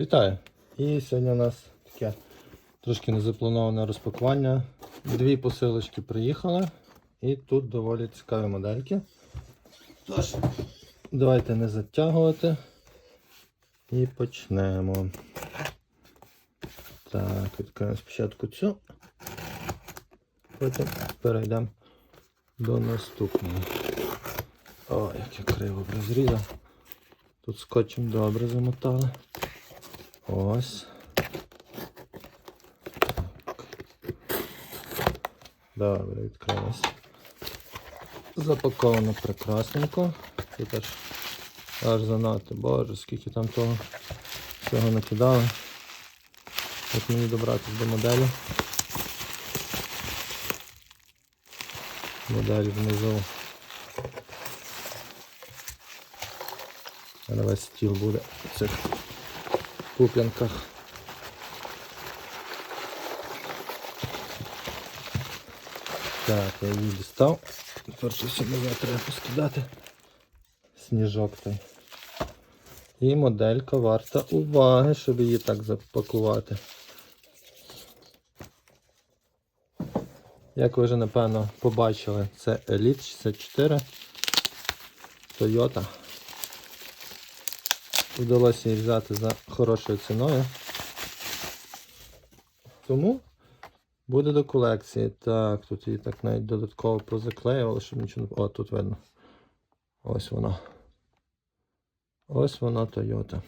Вітаю! І сьогодні у нас таке трошки незаплановане розпакування. Дві посилочки приїхали. І тут доволі цікаві модельки. Тож, давайте не затягувати. І почнемо. Так, відкриємо спочатку цю. Потім перейдемо до наступної. О, як я криво розрізав. Тут скотчем добре замотали. Ось. Добре, відкрилось. Запаковано прекрасненько. Тут аж, аж занадто. Боже, скільки там того всього накидали. Як мені добратися до моделі. Модель внизу. Мене весь стіл буде цих пуп'янках. Так, я її дістав. Тепер щось сюди треба поскидати. Сніжок той. І моделька варта уваги, щоб її так запакувати. Як ви вже напевно побачили, це Elite 64 Toyota. Вдалося її взяти за хорошою ціною. Тому буде до колекції. Так, тут її так навіть додатково позаклеювали, щоб нічого не... О, тут видно. Ось вона. Ось вона Toyota.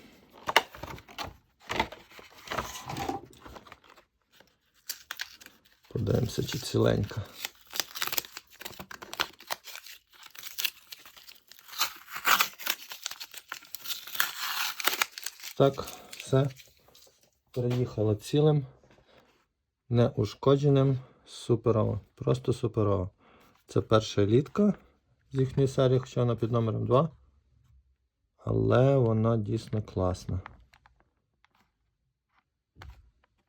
Подивимося, чи ціленька. Так, все. Приїхало цілим, неушкодженим, суперово. Просто суперово. Це перша літка з їхньої серії, хоча вона під номером 2. Але вона дійсно класна.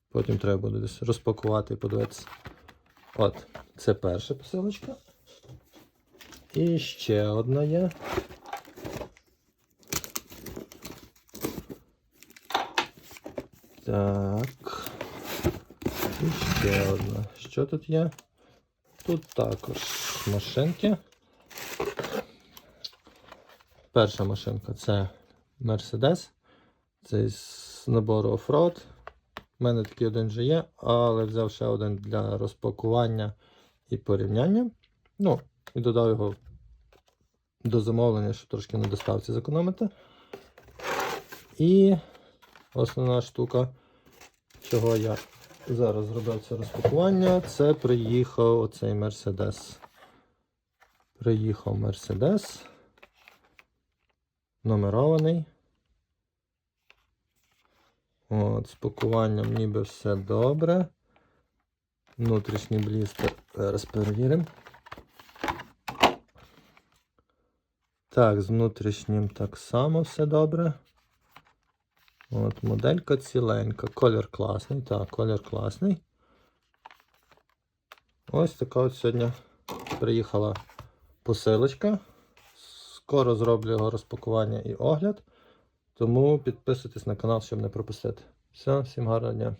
Потім треба буде десь розпакувати і подивитися. От, це перша посилочка. І ще одна є. Так. І ще одна. Що тут є? Тут також машинки. Перша машинка це Mercedes. Це з набору оффроад. У мене такий один вже є, але взяв ще один для розпакування і порівняння. Ну, і додав його до замовлення, щоб трошки на доставці зекономити. І основна штука, чого я зараз зробив це розпакування, це приїхав оцей Mercedes. Приїхав Mercedes. Номерований. От, з пакуванням ніби все добре. Внутрішній блістер зараз перевіримо. Так, з внутрішнім так само все добре. От, моделька ціленька. Колір класний. Так, колір класний. Ось така от сьогодні приїхала посилочка. Скоро зроблю його розпакування і огляд. Тому підписуйтесь на канал, щоб не пропустити. Все, всім гарного дня.